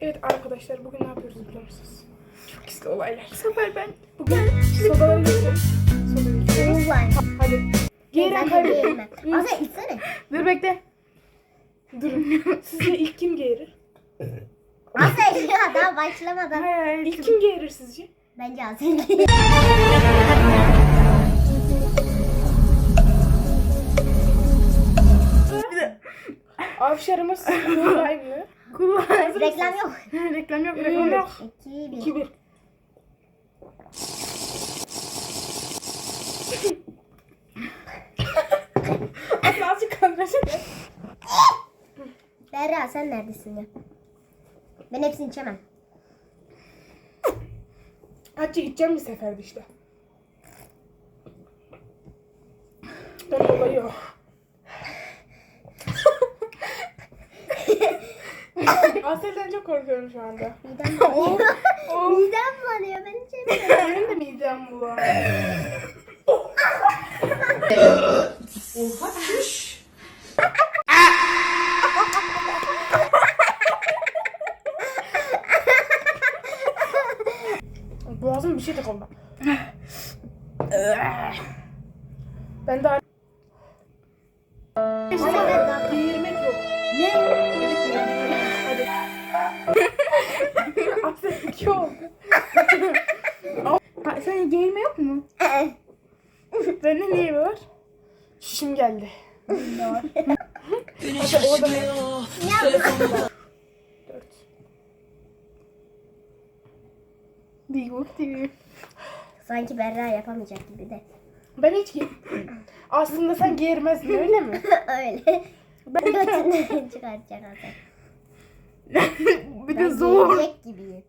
Evet arkadaşlar bugün ne yapıyoruz biliyor musunuz? Çok gizli olaylar. Bu sefer ben bugün sodaları getirdim. Sodaları getirdim. Slime. Hadi. Geri kaybettim. Azra içsene. Dur bekle. Durun. Sizce ilk kim geğirir? Ya daha başlamadan. İlk kim geğirir sizce? Bence Azra. Avşarımız Kulay mı? Kulay. Reklam yok. reklam yok. Reklam yok. 2 1. 2 1. Azıcık gel. Berra sen neredesin ya? Ben hepsini içemem. Hacı gideceğim bir seferde işte. Ben olayı o. Asel'den çok korkuyorum şu anda. Midem bulanıyor. Midem bulanıyor ben içemiyorum. Benim de midem bulanıyor. Oha şuş. Boğazım bir şey tıkandı. ben daha Aferin iki oldu. Ha, Senin giyirme yok mu? Bende niye var? Şişim geldi. Hadi orada ne? Dört. Big Book TV. Sanki Berra yapamayacak gibi de. Ben hiç giy... Aslında sen giyirmezdin öyle mi? Öyle. Ben Götünden çıkartacak. bir de Ben zor. gibiyim.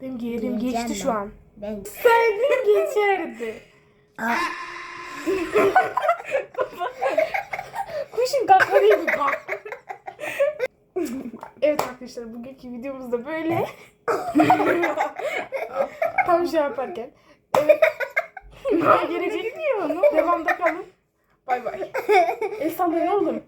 Benim Giyeceğim geçti ben. şu an. Ben. Senin geçerdi. Kuşun kakları gibi bak. evet arkadaşlar bugünkü videomuz da böyle. Tam şey yaparken. Evet. Gelecek mi onu? Devamda kalın. Bay bay. El sallayın oğlum.